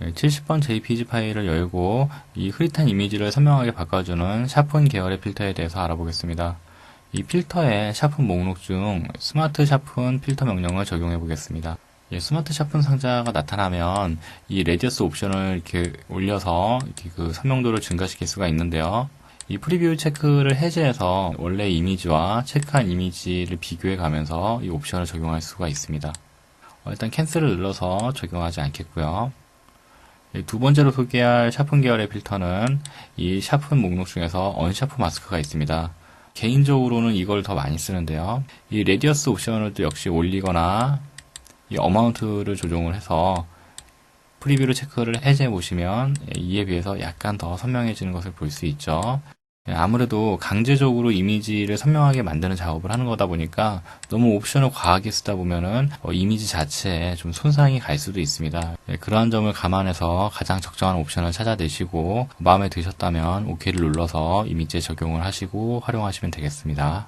70번 JPG 파일을 열고 이 흐릿한 이미지를 선명하게 바꿔주는 샤픈 계열의 필터에 대해서 알아보겠습니다. 이 필터의 샤픈 목록 중 스마트 샤픈 필터 명령을 적용해 보겠습니다. 예, 스마트 샤픈 상자가 나타나면 이 레디어스 옵션을 이렇게 올려서 이렇게 그 선명도를 증가시킬 수가 있는데요. 이 프리뷰 체크를 해제해서 원래 이미지와 체크한 이미지를 비교해 가면서 이 옵션을 적용할 수가 있습니다. 어, 일단 캔슬을 눌러서 적용하지 않겠고요. 예, 두 번째로 소개할 샤픈 계열의 필터는 이 샤픈 목록 중에서 언샤프 마스크가 있습니다. 개인적으로는 이걸 더 많이 쓰는데요. 이 레디어스 옵션을 또 역시 올리거나 이 어마운트를 조정을 해서 프리뷰를 체크를 해제해 보시면 예, 이에 비해서 약간 더 선명해지는 것을 볼 수 있죠. 예, 아무래도 강제적으로 이미지를 선명하게 만드는 작업을 하는 거다 보니까 너무 옵션을 과하게 쓰다 보면은 어, 이미지 자체에 좀 손상이 갈 수도 있습니다. 예, 그러한 점을 감안해서 가장 적정한 옵션을 찾아내시고 마음에 드셨다면 OK를 눌러서 이미지에 적용을 하시고 활용하시면 되겠습니다.